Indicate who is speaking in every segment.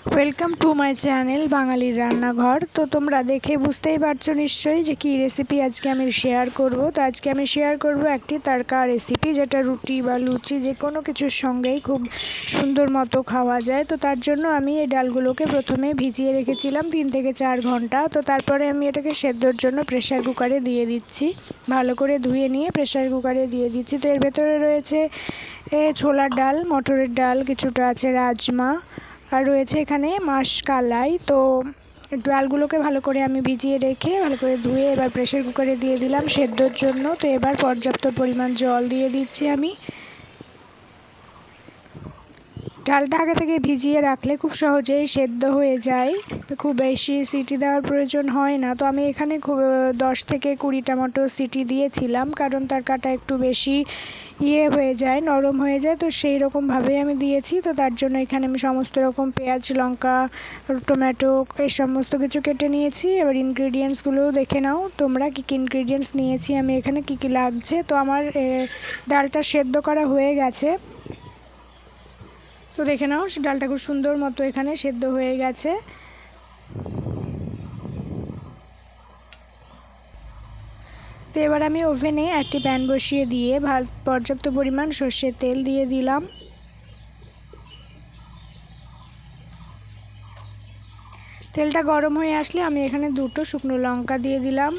Speaker 1: Welcome to my channel বাঙালির রান্নাঘর তো তোমরা দেখে বুঝতেই পারছ নিশ্চয়ই যে কী রেসিপি আজকে আমি শেয়ার করব। তো আজকে আমি শেয়ার করব একটি তারকা রেসিপি যেটা রুটি বা লুচি যে কোনো কিছুর সঙ্গেই খুব সুন্দর মতো খাওয়া যায়। তো তার জন্য আমি এই ডালগুলোকে প্রথমে ভিজিয়ে রেখেছিলাম তিন থেকে চার ঘণ্টা। তো তারপরে আমি এটাকে সেদ্ধর জন্য প্রেশার কুকারে দিয়ে দিচ্ছি। ভালো করে ধুয়ে নিয়ে প্রেশার কুকারে দিয়ে দিচ্ছি। তো এর ভেতরে রয়েছে ছোলার ডাল, মটরের ডাল, কিছুটা আছে রাজমা আর রয়েছে এখানে মাসকালাই তো ডালগুলোকে ভালো করে আমি ভিজিয়ে রেখে ভালো করে ধুয়ে এবার প্রেশার কুকারে দিয়ে দিলাম সেদ্ধর জন্য। তো এবার পর্যাপ্ত পরিমাণ জল দিয়ে দিচ্ছি আমি। ডালটা আগে থেকে ভিজিয়ে রাখলে খুব সহজেই সেদ্ধ হয়ে যায়। খুব বেশি সিটি দেওয়ার প্রয়োজন হয় না। তো আমি এখানে খুব দশ থেকে কুড়িটা মতো সিটি দিয়েছিলাম, কারণ তার কাটা একটু বেশি ইয়ে হয়ে যায়, নরম হয়ে যায়, তো সেই রকমভাবেই আমি দিয়েছি। তো তার জন্য এখানে আমি সমস্ত রকম পেঁয়াজ, লঙ্কা, টমেটো, এই সমস্ত কিছু কেটে নিয়েছি। এবার ইনগ্রিডিয়েন্টসগুলোও দেখে নাও, তোমরা কী কী ইনগ্রিডিয়েন্টস নিয়েছি, আমি এখানে কী কী লাগছে। তো আমার ডালটা সেদ্ধ করা হয়ে গেছে। তো দেখে নাও ডালটা খুব সুন্দর মতো এখানে সেদ্ধ হয়ে গেছে। তো এবার আমি ওভেনে একটি প্যান বসিয়ে দিয়ে পর্যাপ্ত পরিমাণ সর্ষের তেল দিয়ে দিলাম। তেলটা গরম হয়ে আসলে আমি এখানে দুটো শুকনো লঙ্কা দিয়ে দিলাম।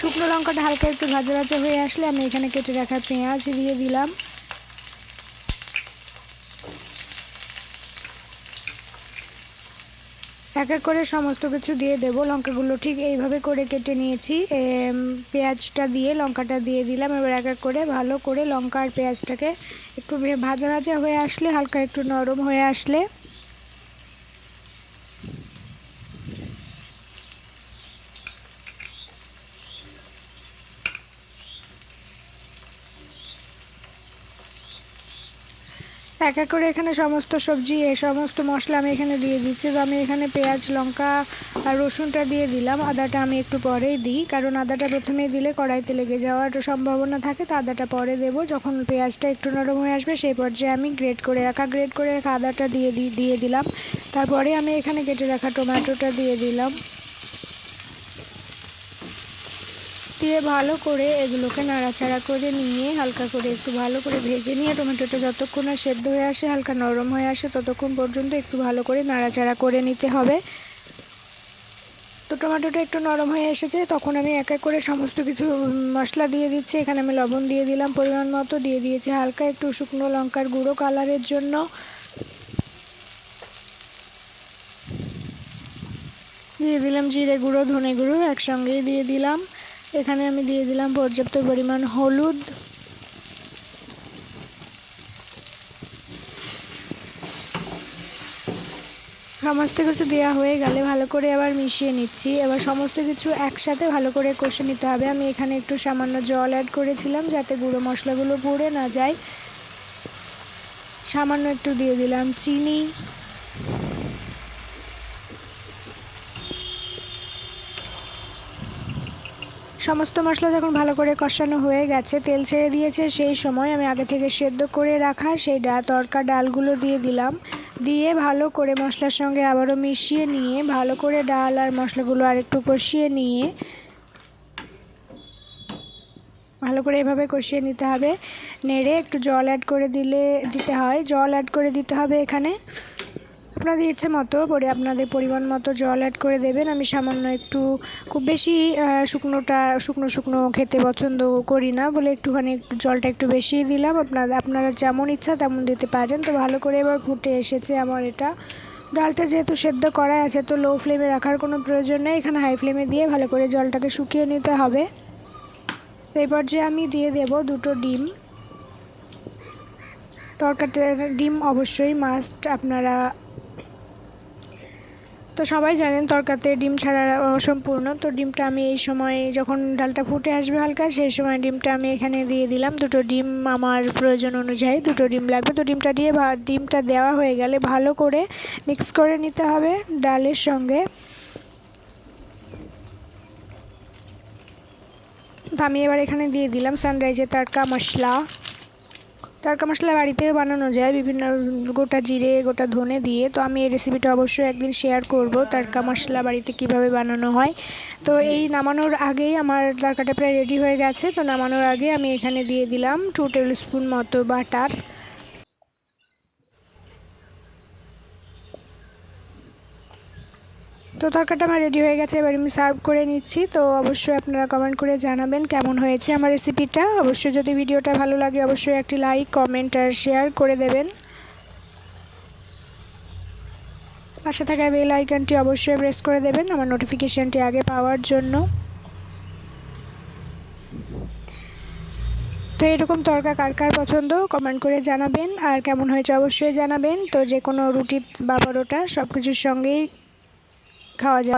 Speaker 1: শুকনো লঙ্কাটা হালকা একটু ভাজা ভাজা হয়ে আসলে আমি এখানে কেটে রাখা পেঁয়াজ দিয়ে দিলাম। এক এক করে সমস্ত কিছু দিয়ে দেব। লঙ্কাগুলো ঠিক এইভাবে করে কেটে নিয়েছি। পেঁয়াজটা দিয়ে, লঙ্কাটা দিয়ে দিলাম। এবার এক এক করে ভালো করে লঙ্কা আর পেঁয়াজটাকে একটু ভাজা ভাজা হয়ে আসলে, হালকা একটু নরম হয়ে আসলে এক এক করে এখানে সমস্ত সবজি এ সমস্ত মশলা আমি এখানে দিয়ে দিচ্ছি। তো আমি এখানে পেঁয়াজ, লঙ্কা আর রসুনটা দিয়ে দিলাম। আদাটা আমি একটু পরেই দিই, কারণ আদাটা প্রথমেই দিলে কড়াইতে লেগে যাওয়ার সম্ভাবনা থাকে। তো আদাটা পরে দেবো। যখন পেঁয়াজটা একটু নরম হয়ে আসবে, সেই পর্যায়ে আমি গ্রেট করে রাখা, গ্রেট করে রাখা আদাটা দিয়ে দিয়ে দিলাম। তারপরে আমি এখানে কেটে রাখা টমেটোটা দিয়ে দিলাম। দিয়ে ভালো করে এগুলোকে নাড়াচাড়া করে নিয়ে হালকা করে একটু ভালো করে ভেজে নিয়ে টমেটোটা যতক্ষণ না সেদ্ধ হয়ে আসে, হালকা নরম হয়ে আসে, ততক্ষণ পর্যন্ত একটু ভালো করে নাড়াচাড়া করে নিতে হবে। তো টমেটোটা একটু নরম হয়ে এসেছে, তখন আমি এক এক করে সমস্ত কিছু মশলা দিয়ে দিচ্ছি। এখানে আমি লবণ দিয়ে দিলাম পরিমাণ মতো, দিয়ে দিয়েছি হালকা একটু শুকনো লঙ্কার গুঁড়ো কালারের জন্য। দিয়ে দিলাম জিরে গুঁড়ো, ধনে গুঁড়ো একসঙ্গেই দিয়ে দিলাম। এখানে আমি দিয়ে দিলাম পর্যাপ্ত পরিমাণ হলুদ। সমস্ত কিছু দেওয়া হয়ে গেলে ভালো করে আবার মিশিয়ে নিচ্ছি। এবার সমস্ত কিছু একসাথে ভালো করে কষে নিতে হবে। আমি এখানে একটু সামান্য জল অ্যাড করেছিলাম যাতে গুঁড়ো মশলাগুলো পুড়ে না যায়। সামান্য একটু দিয়ে দিলাম চিনি। সমস্ত মশলা যখন ভালো করে কষানো হয়ে গেছে, তেল ছেড়ে দিয়েছে, সেই সময় আমি আগে থেকে সেদ্ধ করে রাখা সেই ডা তরকা ডালগুলো দিয়ে দিলাম। দিয়ে ভালো করে মশলার সঙ্গে আবারও মিশিয়ে নিয়ে, ভালো করে ডাল আর মশলাগুলো আর একটু কষিয়ে নিয়ে, ভালো করে এভাবে কষিয়ে নিতে হবে। নেড়ে একটু জল অ্যাড করে দিলে, দিতে হয়। জল অ্যাড করে দিতে হবে এখানে। আপনাদের ইচ্ছে মতো পরে আপনাদের পরিমাণ মতো জল অ্যাড করে দেবেন। আমি সামান্য একটু খুব বেশি শুকনোটা, শুকনো শুকনো খেতে পছন্দ করি না বলে একটুখানি একটু জলটা একটু বেশিই দিলাম। আপনাদের আপনারা যেমন ইচ্ছা তেমন দিতে পারেন। তো ভালো করে এবার ফুটে এসেছে আমার এটা। ডালটা যেহেতু সেদ্ধ করা আছে, তো লো ফ্লেমে রাখার কোনো প্রয়োজন নেই। এখানে হাই ফ্লেমে দিয়ে ভালো করে জলটাকে শুকিয়ে নিতে হবে। তো এই পর্যায়ে আমি দিয়ে দেব দুটো ডিম। তরকারিটা, ডিম অবশ্যই মাস্ট আপনারা তো সবাই জানেন তরকাতে ডিম ছাড়া অসম্পূর্ণ। তো ডিমটা আমি এই সময় যখন ডালটা ফুটে আসবে হালকা, সেই সময় ডিমটা আমি এখানে দিয়ে দিলাম। দুটো ডিম আমার প্রয়োজন অনুযায়ী দুটো ডিম লাগবে। তো ডিমটা দিয়ে ডিমটা দেওয়া হয়ে গেলে ভালো করে মিক্স করে নিতে হবে ডালের সঙ্গে। তো আমি এবার এখানে দিয়ে দিলাম সানরাইজের তারকা মশলা। তড়কা মশলা বাড়িতেও বানানো যায়, বিভিন্ন গোটা জিরে, গোটা ধনে দিয়ে। তো আমি এই রেসিপিটা অবশ্যই একদিন শেয়ার করব তারকা মশলা বাড়িতে কীভাবে বানানো হয়। তো এই নামানোর আগেই আমার তারকাটা প্রায় রেডি হয়ে গেছে। তো নামানোর আগে আমি এখানে দিয়ে দিলাম টু টেবিল স্পুন মতো বাটার। তো তরকাটা আমার রেডি হয়ে গেছে, এবার আমি সার্ভ করে নিচ্ছি। তো অবশ্যই আপনারা কমেন্ট করে জানাবেন কেমন হয়েছে আমার রেসিপিটা অবশ্যই যদি ভিডিওটা ভালো লাগে, অবশ্যই একটি লাইক কমেন্ট আর শেয়ার করে দেবেন। পাশে থাকা বেল আইকনটি অবশ্যই প্রেস করে দেবেন, আমার নোটিফিকেশানটি আগে পাওয়ার জন্য। তো এরকম তরকা কার কার পছন্দ কমেন্ট করে জানাবেন। আর কেমন হয়েছে অবশ্যই জানাবেন। তো যে কোনো রুটি বা পরোটা সব কিছুর সঙ্গেই খাওয়া যায়